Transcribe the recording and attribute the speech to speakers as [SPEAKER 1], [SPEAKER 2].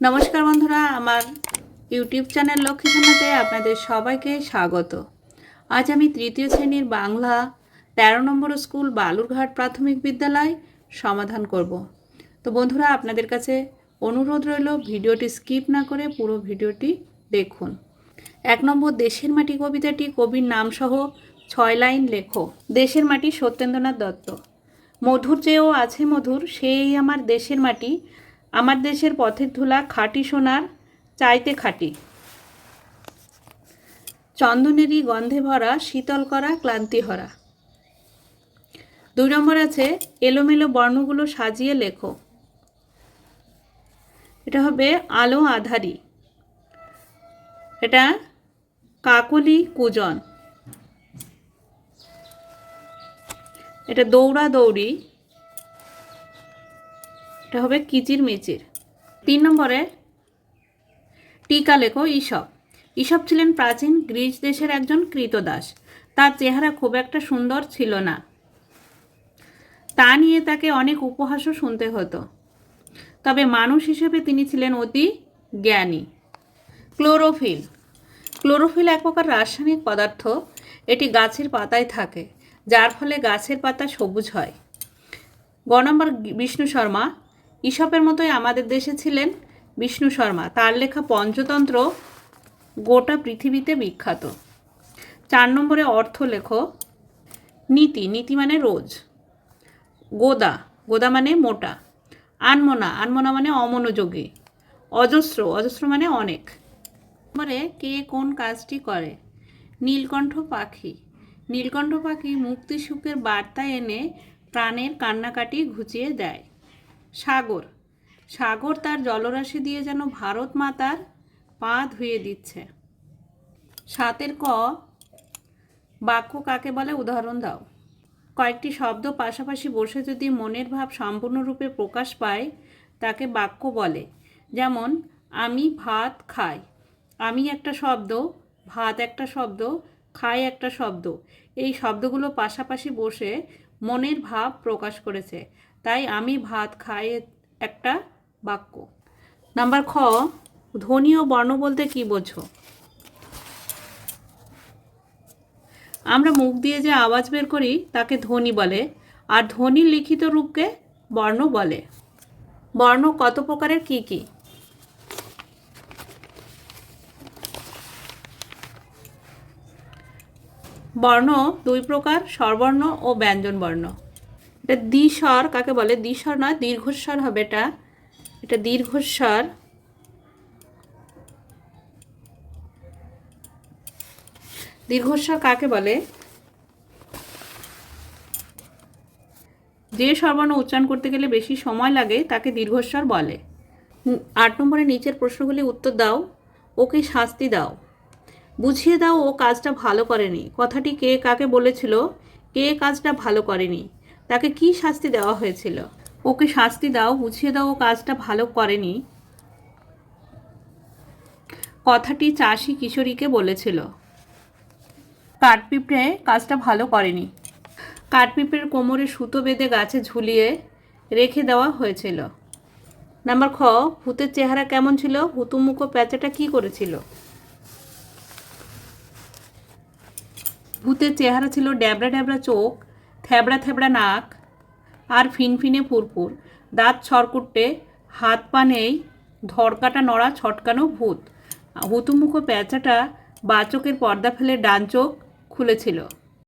[SPEAKER 1] নমস্কার বন্ধুরা, আমার ইউটিউব চ্যানেল লক্ষ্মীখানাতে আপনাদের সবাইকে স্বাগত। আজ আমি তৃতীয় শ্রেণির বাংলা তেরো নম্বর স্কুল বালুরঘাট প্রাথমিক বিদ্যালয় সমাধান করব। তো বন্ধুরা, আপনাদের কাছে অনুরোধ রইল, ভিডিওটি স্কিপ না করে পুরো ভিডিওটি দেখুন। এক নম্বর, দেশের মাটি কবিতাটি কবির নামসহ ছয় লাইন লেখো। দেশের মাটি সত্যেন্দ্রনাথ দত্ত। মধুর চেয়েও আছে মধুর, সেই আমার দেশের মাটি আমার দেশের পথের ধুলা খাঁটি সোনার, চাইতে খাঁটি। চন্দনেরই গন্ধে ভরা, শীতল করা, ক্লান্তি হরা। দুই নম্বর আছে, এলোমেলো বর্ণগুলো সাজিয়ে লেখো। এটা হবে আলো আধারি। এটা কাকলি কুজন। এটা দৌড়া দৌড়ি এটা হবে কিচির মিচির তিন নম্বরে, টিকা লেখো ঈশব। ঈশব ছিলেন প্রাচীন গ্রিস দেশের একজন কৃতদাস। তার চেহারা খুব একটা সুন্দর ছিল না। তা নিয়ে তাকে অনেক উপহাসও শুনতে হতো। তবে মানুষ হিসেবে তিনি ছিলেন অতি জ্ঞানী। ক্লোরোফিল। ক্লোরোফিল এক প্রকার রাসায়নিক পদার্থ। এটি গাছের পাতায় থাকে, যার ফলে গাছের পাতা সবুজ হয়। গ নম্বর বিষ্ণু শর্মা। ঈশপের মতোই আমাদের দেশে ছিলেন বিষ্ণু শর্মা। তার লেখা পঞ্চতন্ত্র গোটা পৃথিবীতে বিখ্যাত। চার নম্বরে অর্থ লেখো, নীতি। নীতি মানে রোজ। গোদা। গোদা মানে মোটা। আনমনা। আনমনা মানে অমনোযোগী। অজস্র। অজস্র মানে অনেক। নম্বরে কে কোন কাজটি করে? নীলকণ্ঠ পাখি। নীলকণ্ঠ পাখি মুক্তি সুখের বার্তা এনে প্রাণের কান্নাকাটি ঘুচিয়ে দেয়। সাগর। সাগর তার জলরাশি দিয়ে যেন ভারত মাতার পা ধুয়ে দিচ্ছে। সাতের ক বাক্য কাকে বলে? উদাহরণ দাও। কয়েকটি শব্দ পাশাপাশি বসে যদি মনের ভাব সম্পূর্ণরূপে প্রকাশ পায়, তাকে বাক্য বলে। যেমন, আমি ভাত খাই। আমি একটা শব্দ। ভাত একটা শব্দ। খাই একটা শব্দ। এই শব্দগুলো পাশাপাশি বসে মনের ভাব প্রকাশ করেছে। তাই আমি ভাত খাই একটা বাক্য। নাম্বার খ ধ্বনি ও বর্ণ বলতে কি বোঝো? আমরা মুখ দিয়ে যে আওয়াজ বের করি, তাকে ধ্বনি বলে, আর ধ্বনির লিখিত রূপকে বর্ণ বলে। বর্ণ কত প্রকারের, কি কি? বর্ণ দুই প্রকার, স্বরবর্ণ ও ব্যঞ্জন বর্ণ এটা দ্বিস্বর, কাকে বলে? দ্বিস্বর নয়, দীর্ঘস্বর হবে এটা। এটা দীর্ঘস্বর। দীর্ঘস্বর কাকে বলে? যে স্বরবর্ণ উচ্চারণ করতে গেলে বেশি সময় লাগে, তাকে দীর্ঘস্বর বলে। আট নম্বরে নিচের প্রশ্নগুলি উত্তর দাও, ওকে শাস্তি দাও। বুঝিয়ে দাও ও কাজটা ভালো করেনি। কথাটি কে কাকে বলেছিল? কে কাজটা ভালো করেনি? তাকে কি শাস্তি দেওয়া হয়েছিল? ওকে শাস্তি দাও, বুঝিয়ে দাও, ও কাজটা ভালো করেনি। কথাটি চাষি কিশোরীকে বলেছিল। কাঠপিঁপড়ে কাজটা ভালো করেনি। কাঠপিঁপড়ের কোমরে সুতো বেঁধে গাছে ঝুলিয়ে রেখে দেওয়া হয়েছিল। নাম্বার খ, ভূতের চেহারা কেমন ছিল? হুতুমুখো প্যাঁচাটা কি করেছিল? ভূতের চেহারা ছিল ড্যাবড়া ড্যাবড়া চোখ থ্যাবড়া থ্যাবড়া নাক আর ফিনফিনে ফুরফুর। দাঁত ছরকুটে হাত পা নেই ধরকাটা নড়া ছটকানো ভূত। হুতুমুখো প্যাঁচাটা বাচকের পর্দা ফেলে ডান চোখ খুলেছিল।